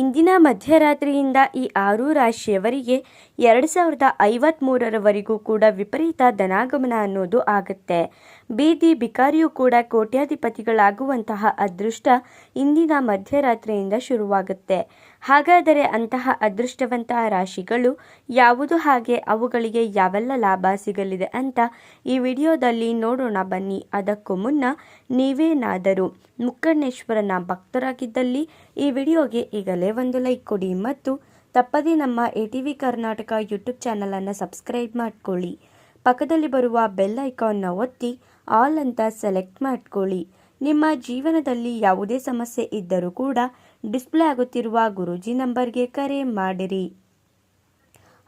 ಇಂದಿನ ಮಧ್ಯರಾತ್ರಿಯಿಂದ ಈ ಆರು ರಾಶಿಯವರಿಗೆ ಎರಡು ಸಾವಿರದ ಐವತ್ತ್ಮೂರರವರೆಗೂ ಕೂಡ ವಿಪರೀತ ಧನಾಗಮನ ಅನ್ನೋದು ಆಗುತ್ತೆ. ಬೀದಿ ಬಿಕಾರಿಯೂ ಕೂಡ ಕೋಟ್ಯಾಧಿಪತಿಗಳಾಗುವಂತಹ ಅದೃಷ್ಟ ಇಂದಿನ ಮಧ್ಯರಾತ್ರಿಯಿಂದ ಶುರುವಾಗುತ್ತೆ. ಹಾಗಾದರೆ ಅಂತಹ ಅದೃಷ್ಟವಂತಹ ರಾಶಿಗಳು ಯಾವುದು ಹಾಗೆ, ಅವುಗಳಿಗೆ ಯಾವೆಲ್ಲ ಲಾಭ ಸಿಗಲಿದೆ ಅಂತ ಈ ವಿಡಿಯೋದಲ್ಲಿ ನೋಡೋಣ ಬನ್ನಿ. ಅದಕ್ಕೂ ಮುನ್ನ ನೀವೇನಾದರೂ ಮುಕ್ಕಣ್ಣೇಶ್ವರನ ಭಕ್ತರಾಗಿದ್ದಲ್ಲಿ ಈ ವಿಡಿಯೋಗೆ ಈಗಲೇ ಒಂದು ಲೈಕ್ ಕೊಡಿ ಮತ್ತು ತಪ್ಪದೇ ನಮ್ಮ A T V Karnataka YouTube ಚಾನಲನ್ನು ಸಬ್ಸ್ಕ್ರೈಬ್ ಮಾಡ್ಕೊಳ್ಳಿ. ಪಕ್ಕದಲ್ಲಿ ಬರುವ ಬೆಲ್ ಐಕಾನ್ನ ಒತ್ತಿ ಆಲ್ ಅಂತ ಸೆಲೆಕ್ಟ್ ಮಾಡ್ಕೊಳ್ಳಿ. ನಿಮ್ಮ ಜೀವನದಲ್ಲಿ ಯಾವುದೇ ಸಮಸ್ಯೆ ಇದ್ದರೂ ಕೂಡ ಡಿಸ್ಪ್ಲೇ ಆಗುತ್ತಿರುವ ಗುರೂಜಿ ನಂಬರ್ಗೆ ಕರೆ ಮಾಡಿರಿ.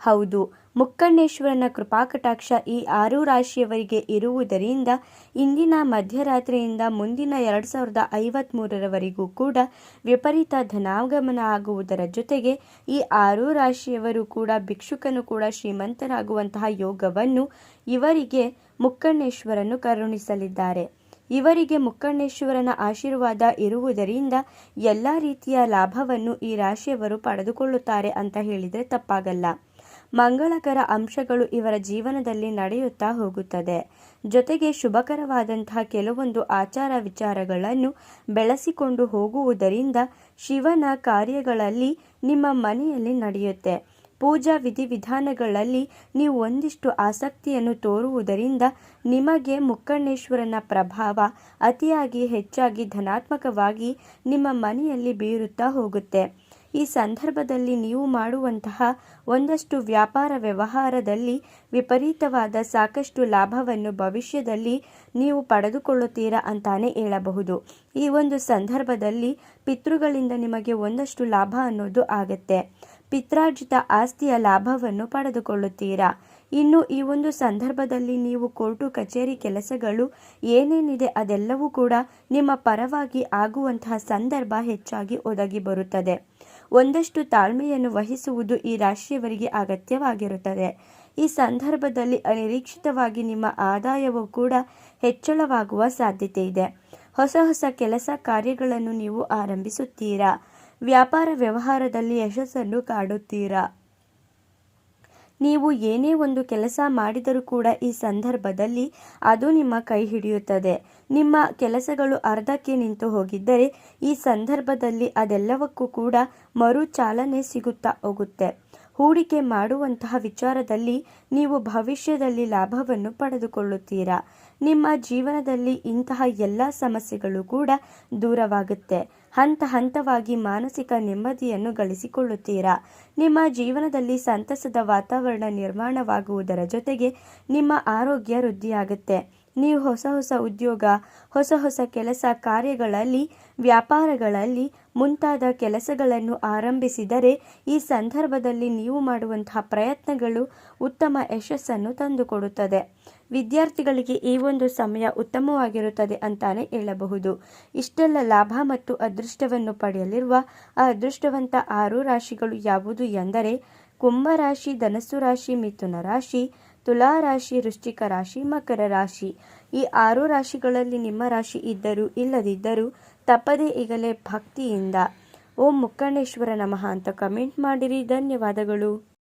ಹೌದು. ಮುಕ್ಕಣ್ಣೇಶ್ವರನ ಕೃಪಾಕಟಾಕ್ಷ ಈ ಆರು ರಾಶಿಯವರಿಗೆ ಇರುವುದರಿಂದ ಇಂದಿನ ಮಧ್ಯರಾತ್ರಿಯಿಂದ ಮುಂದಿನ ಎರಡು ಸಾವಿರದ ಐವತ್ತ್ಮೂರರವರೆಗೂ ಕೂಡ ವಿಪರೀತ ಧನಾಗಮನ ಆಗುವುದರ ಜೊತೆಗೆ ಈ ಆರು ರಾಶಿಯವರು ಕೂಡ ಭಿಕ್ಷುಕನು ಕೂಡ ಶ್ರೀಮಂತರಾಗುವಂತಹ ಯೋಗವನ್ನು ಇವರಿಗೆ ಮುಕ್ಕಣ್ಣೇಶ್ವರನು ಕರುಣಿಸಲಿದ್ದಾರೆ. ಇವರಿಗೆ ಮುಕ್ಕಣ್ಣೇಶ್ವರನ ಆಶೀರ್ವಾದ ಇರುವುದರಿಂದ ಎಲ್ಲ ರೀತಿಯ ಲಾಭವನ್ನು ಈ ರಾಶಿಯವರು ಪಡೆದುಕೊಳ್ಳುತ್ತಾರೆ ಅಂತ ಹೇಳಿದರೆ ತಪ್ಪಾಗಲ್ಲ. ಮಂಗಳಕರ ಅಂಶಗಳು ಇವರ ಜೀವನದಲ್ಲಿ ನಡೆಯುತ್ತಾ ಹೋಗುತ್ತದೆ. ಜೊತೆಗೆ ಶುಭಕರವಾದಂತಹ ಕೆಲವೊಂದು ಆಚಾರ ವಿಚಾರಗಳನ್ನು ಬೆಳೆಸಿಕೊಂಡು ಹೋಗುವುದರಿಂದ ಶಿವನ ಕಾರ್ಯಗಳಲ್ಲಿ ನಿಮ್ಮ ಮನೆಯಲ್ಲಿ ನಡೆಯುತ್ತೆ. ಪೂಜಾ ವಿಧಿವಿಧಾನಗಳಲ್ಲಿ ನೀವು ಒಂದಿಷ್ಟು ಆಸಕ್ತಿಯನ್ನು ತೋರುವುದರಿಂದ ನಿಮಗೆ ಮುಕ್ಕಣ್ಣೇಶ್ವರನ ಪ್ರಭಾವ ಅತಿಯಾಗಿ ಹೆಚ್ಚಾಗಿ ಧನಾತ್ಮಕವಾಗಿ ನಿಮ್ಮ ಮನೆಯಲ್ಲಿ ಬೀರುತ್ತಾ ಹೋಗುತ್ತೆ. ಈ ಸಂದರ್ಭದಲ್ಲಿ ನೀವು ಮಾಡುವಂತಹ ಒಂದಷ್ಟು ವ್ಯಾಪಾರ ವ್ಯವಹಾರದಲ್ಲಿ ವಿಪರೀತವಾದ ಸಾಕಷ್ಟು ಲಾಭವನ್ನು ಭವಿಷ್ಯದಲ್ಲಿ ನೀವು ಪಡೆದುಕೊಳ್ಳುತ್ತೀರಾ ಅಂತಾನೆ ಹೇಳಬಹುದು. ಈ ಒಂದು ಸಂದರ್ಭದಲ್ಲಿ ಪಿತೃಗಳಿಂದ ನಿಮಗೆ ಒಂದಷ್ಟು ಲಾಭ ಅನ್ನೋದು ಆಗುತ್ತೆ. ಪಿತ್ರಾರ್ಜಿತ ಆಸ್ತಿಯ ಲಾಭವನ್ನು ಪಡೆದುಕೊಳ್ಳುತ್ತೀರಾ? ಇನ್ನು ಈ ಒಂದು ಸಂದರ್ಭದಲ್ಲಿ ನೀವು ಕೋರ್ಟು ಕಚೇರಿ ಕೆಲಸಗಳು ಏನೇನಿದೆ ಅದೆಲ್ಲವೂ ಕೂಡ ನಿಮ್ಮ ಪರವಾಗಿ ಆಗುವಂತಹ ಸಂದರ್ಭ ಹೆಚ್ಚಾಗಿ ಒದಗಿ ಬರುತ್ತದೆ. ಒಂದಷ್ಟು ತಾಳ್ಮೆಯನ್ನು ವಹಿಸುವುದು ಈ ರಾಶಿಯವರಿಗೆ ಅಗತ್ಯವಾಗಿರುತ್ತದೆ. ಈ ಸಂದರ್ಭದಲ್ಲಿ ಅನಿರೀಕ್ಷಿತವಾಗಿ ನಿಮ್ಮ ಆದಾಯವೂ ಕೂಡ ಹೆಚ್ಚಳವಾಗುವ ಸಾಧ್ಯತೆ ಇದೆ. ಹೊಸ ಹೊಸ ಕೆಲಸ ಕಾರ್ಯಗಳನ್ನು ನೀವು ಆರಂಭಿಸುತ್ತೀರಾ? ವ್ಯಾಪಾರ ವ್ಯವಹಾರದಲ್ಲಿ ಯಶಸ್ಸನ್ನು ಕಾಡುತ್ತೀರಾ? ನೀವು ಏನೇ ಒಂದು ಕೆಲಸ ಮಾಡಿದರೂ ಕೂಡ ಈ ಸಂದರ್ಭದಲ್ಲಿ ಅದು ನಿಮ್ಮ ಕೈ ಹಿಡಿಯುತ್ತದೆ. ನಿಮ್ಮ ಕೆಲಸಗಳು ಅರ್ಧಕ್ಕೆ ನಿಂತು ಹೋಗಿದ್ದರೆ ಈ ಸಂದರ್ಭದಲ್ಲಿ ಅದೆಲ್ಲವಕ್ಕೂ ಕೂಡ ಮರು ಚಾಲನೆ ಸಿಗುತ್ತಾ ಹೋಗುತ್ತೆ. ಹೂಡಿಕೆ ಮಾಡುವಂತಹ ವಿಚಾರದಲ್ಲಿ ನೀವು ಭವಿಷ್ಯದಲ್ಲಿ ಲಾಭವನ್ನು ಪಡೆದುಕೊಳ್ಳುತ್ತೀರಾ? ನಿಮ್ಮ ಜೀವನದಲ್ಲಿ ಇಂತಹ ಎಲ್ಲ ಸಮಸ್ಯೆಗಳು ಕೂಡ ದೂರವಾಗುತ್ತೆ. ಹಂತ ಹಂತವಾಗಿ ಮಾನಸಿಕ ನೆಮ್ಮದಿಯನ್ನು ಗಳಿಸಿಕೊಳ್ಳುತ್ತೀರಾ? ನಿಮ್ಮ ಜೀವನದಲ್ಲಿ ಸಂತಸದ ವಾತಾವರಣ ನಿರ್ಮಾಣವಾಗುವುದರ ಜೊತೆಗೆ ನಿಮ್ಮ ಆರೋಗ್ಯ ವೃದ್ಧಿಯಾಗುತ್ತೆ. ನೀವು ಹೊಸ ಹೊಸ ಉದ್ಯೋಗ, ಹೊಸ ಹೊಸ ಕೆಲಸ ಕಾರ್ಯಗಳಲ್ಲಿ, ವ್ಯಾಪಾರಗಳಲ್ಲಿ ಮುಂತಾದ ಕೆಲಸಗಳನ್ನು ಆರಂಭಿಸಿದರೆ ಈ ಸಂದರ್ಭದಲ್ಲಿ ನೀವು ಮಾಡುವಂತಹ ಪ್ರಯತ್ನಗಳು ಉತ್ತಮ ಯಶಸ್ಸನ್ನು ತಂದುಕೊಡುತ್ತದೆ. ವಿದ್ಯಾರ್ಥಿಗಳಿಗೆ ಈ ಒಂದು ಸಮಯ ಉತ್ತಮವಾಗಿರುತ್ತದೆ ಅಂತಾನೆ ಹೇಳಬಹುದು. ಇಷ್ಟೆಲ್ಲ ಲಾಭ ಮತ್ತು ಅದೃಷ್ಟವನ್ನು ಪಡೆಯಲಿರುವ ಅದೃಷ್ಟವಂತ ಆರು ರಾಶಿಗಳು ಯಾವುದು ಎಂದರೆ ಕುಂಭರಾಶಿ ಧನಸ್ಸು ರಾಶಿ, ಮಿಥುನ ರಾಶಿ, ತುಲಾ ರಾಶಿ, ವೃಶ್ಚಿಕ ರಾಶಿ, ಮಕರ ರಾಶಿ. ಈ ಆರು ರಾಶಿಗಳಲ್ಲಿ ನಿಮ್ಮ ರಾಶಿ ಇದ್ದರೂ ಇಲ್ಲದಿದ್ದರೂ ತಪ್ಪದೇ ಈಗಲೇ ಭಕ್ತಿಯಿಂದ ಓಂ ಮುಕ್ಕಣ್ಣೇಶ್ವರ ನಮಃ ಅಂತ ಕಮೆಂಟ್ ಮಾಡಿರಿ. ಧನ್ಯವಾದಗಳು.